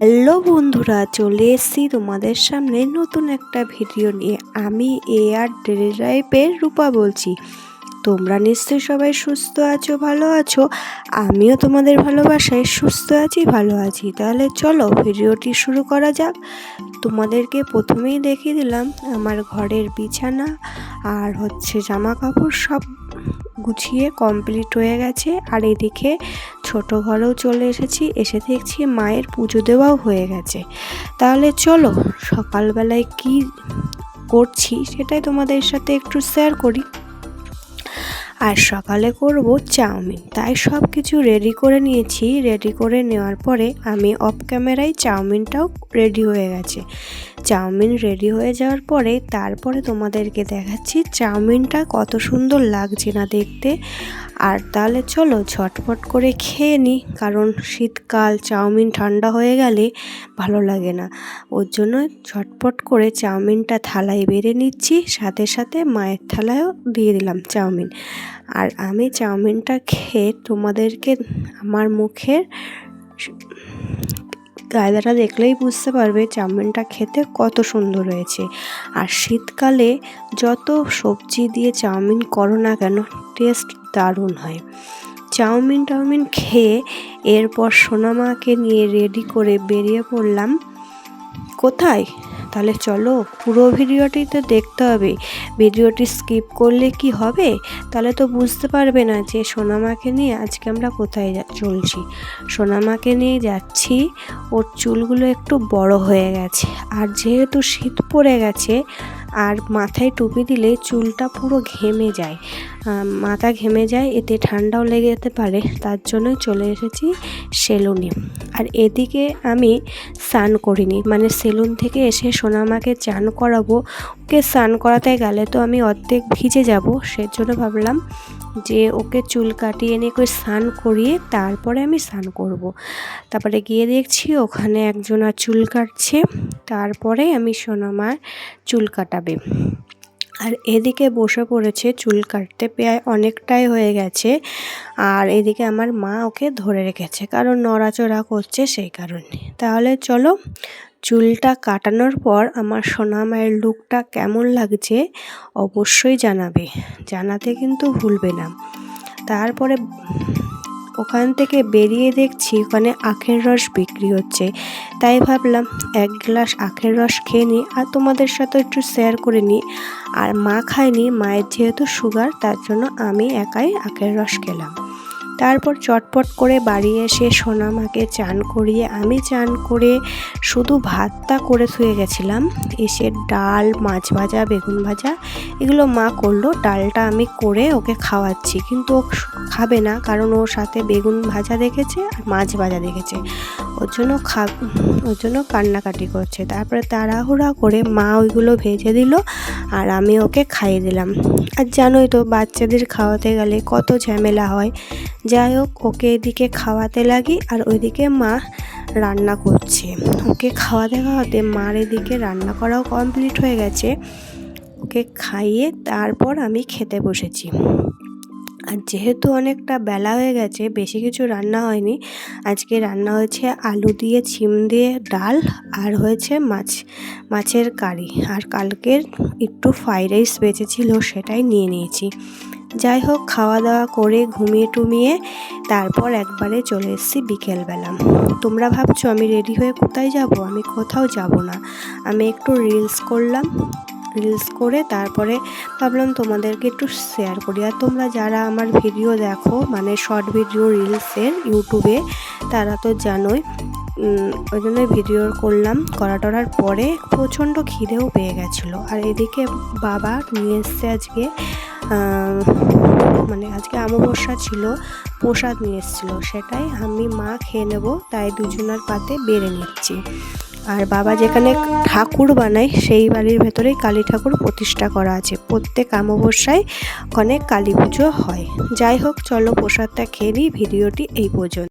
Hello বন্ধুরা, চলে এসেছি তোমাদের সামনে নতুন একটা ভিডিও নিয়ে। আমি এ আর ডেলিজাইপের রূপা বলছি। তোমরা নিশ্চয়ই সবাই সুস্থ আছো, ভালো আছো? আমিও তোমাদের ভালোবাসায় সুস্থ আছি, ভালো আছি। তাহলে চলো ভিডিওটি শুরু করা যাক। তোমাদেরকে প্রথমেই দেখিয়ে দিলাম, আমার ঘরের বিছানা আর হচ্ছে জামা কাপড় সব গুছিয়ে কমপ্লিট হয়ে গেছে। আর এদিকে ছোট ঘরেও চলে এসেছি, এসে দেখছি মায়ের পুজো দেওয়াও হয়ে গেছে। তাহলে চলো, সকালবেলায় কি করছি সেটাই তোমাদের সাথে একটু শেয়ার করি। আর সকালে করব চাউমিন। তাই সব কিছু রেডি করে নিয়েছি। রেডি করে নেওয়ার পরে আমি অফ ক্যামেরায় চাউমিনটাও রেডি হয়ে গেছে। চাউমিন রেডি হয়ে যাওয়ার পরে তারপরে তোমাদেরকে দেখাচ্ছি চাউমিনটা কত সুন্দর লাগছে না দেখতে। আর তাহলে চলো ঝটপট করে খেয়ে নিই কারণ শীতকাল চাউমিন ঠান্ডা হয়ে গেলে ভালো লাগে না। ওর জন্য ঝটপট করে চাউমিনটা থালায় বেড়ে নিচ্ছি, সাথে সাথে মায়ের থালায়ও দিয়ে দিলাম চাউমিন। আর আমি চাউমিনটা খেয়ে তোমাদেরকে আমার মুখের কায়দাটা দেখলেই বুঝতে পারবে চাউমিনটা খেতে কত সুন্দর হয়েছে। আর শীতকালে যত সবজি দিয়ে চাউমিন করো না কেন টেস্ট দারুণ হয়। চাউমিন টাউমিন খেয়ে এরপর সোনামাকে নিয়ে রেডি করে বেরিয়ে পড়লাম। কোথায়? তাহলে চলো পুরো ভিডিওটি তো দেখতে হবে। ভিডিওটি স্কিপ করলে কি হবে? তাহলে তো বুঝতে পারবে না যে সোনামাকে নিয়ে আজকে আমরা কোথায় চলছি। সোনামাকে নিয়ে যাচ্ছি, ওর চুলগুলো একটু বড় হয়ে গেছে। আর যেহেতু শীত পড়ে গেছে, আর মাথায় টুপি দিলে চুলটা পুরো ঘেমে যায়। মাথা ঘেমে যায়, এতে ঠান্ডাও লেগে যেতে পারে। তার জন্যই চলে এসেছি সেলুনে। আর এদিকে আমি স্নান করিনি। মানে সেলুন থেকে এসে সোনামাকে চান করাবো। ওকে স্নান করাতে গেলে তো আমি অর্ধেক ভিজে যাব। সেজন্য ভাবলাম যে ওকে চুল কাটিয়ে এনে করে স্নান করিয়ে তারপরে আমি স্নান করব। তারপরে গিয়ে দেখছি ওখানে একজন আর চুল কাটছে। তারপরে আমি সোনামার চুল কাটাবে। আর এদিকে বসে পড়েছে চুল কাটতে, প্রায় অনেকটাই হয়ে গেছে। আর এদিকে আমার মা ওকে ধরে রেখেছে, কারণ নড়াচড়া করছে সেই কারণে। তাহলে চলো, চুলটা কাটানোর পর আমার সোনা মায়ের লুকটা কেমন লাগছে অবশ্যই জানাবে। জানাতে কিন্তু ভুলবে না। তারপরে ওখান থেকে বেরিয়ে দেখছি ওখানে আখের রস বিক্রি হচ্ছে। তাই ভাবলাম এক গ্লাস আখের রস খেয়ে নিই আর তোমাদের সাথে একটু শেয়ার করে নিই। আর মা খায়নি, মায়ের যেহেতু সুগার তার জন্য আমি একাই আখের রস খেলাম। তারপর চটপট করে বাড়ি এসে সোনা মাকে চান করিয়ে আমি চান করে শুধু ভাতটা করে শুয়ে গেছিলাম। এসে ডাল, মাছ ভাজা, বেগুন ভাজা এগুলো মা করল। ডালটা আমি করে ওকে খাওয়াচ্ছি। কিন্তু ও খাবে না কারণ ওর সাথে বেগুন ভাজা দেখেছে আর মাছ ভাজা দেখেছে। ওর জন্য খা ওর জন্য কান্নাকাটি করছে। তারপরে তাড়াহুড়া করে মা ওইগুলো ভেজে দিল আর আমি ওকে খাইয়ে দিলাম। আর জানোই তো, বাচ্চাদের খাওয়াতে গেলে কত ঝামেলা হয়। যাই হোক, ওকে এদিকে খাওয়াতে লাগি আর ওইদিকে মা রান্না করছে। ওকে খাওয়াতে খাওয়াতে মার এদিকে রান্না করাও কমপ্লিট হয়ে গেছে। ওকে খাইয়ে তারপর আমি খেতে বসেছি। আর যেহেতু অনেকটা বেলা হয়ে গেছে, বেশি কিছু রান্না হয়নি, আজকে রান্না হয়েছে আলু দিয়ে ছিম দিয়ে ডাল আর হয়েছে মাছ, মাছের কারি। আর কালকের একটু ফ্রাইড রাইস বেঁচেছিল, সেটাই নিয়ে নিয়েছি। যাই হোক খাওয়া দাওয়া করে ঘুমিয়ে টুমিয়ে তারপর একবারে চলে এসেছি বিকেলবেলা। তোমরা ভাবছ আমি রেডি হয়ে কোথায় যাব? আমি কোথাও যাব না। আমি একটু রিলস করলাম। রিলস করে তারপরে ভাবলাম তোমাদেরকে একটু শেয়ার করি। আর তোমরা যারা আমার ভিডিও দেখো মানে শর্ট ভিডিও রিলসের ইউটিউবে তারা তো জানোই ওই জন্য ভিডিও করলাম। করা টরার পরে প্রচণ্ড খিদেও পেয়ে গেছিল। আর এদিকে বাবা নিয়ে এসছে আজকে মানে আজকে অমাবস্যা ছিল, প্রসাদ নিয়ে এসেছিল। সেটাই আমি মা খেয়ে নেব, তাই দুজনার পাতে বেড়ে নিচ্ছি। আর বাবা যেখানে ঠাকুর বানায়, সেই বাড়ির ভেতরেই কালী ঠাকুর প্রতিষ্ঠা করা আছে। প্রত্যেক অমাবস্যায় অনেক কালী পুজো হয়। যাই হোক, চলো প্রসাদটা খেয়ে নিই। ভিডিওটি এই পর্যন্ত।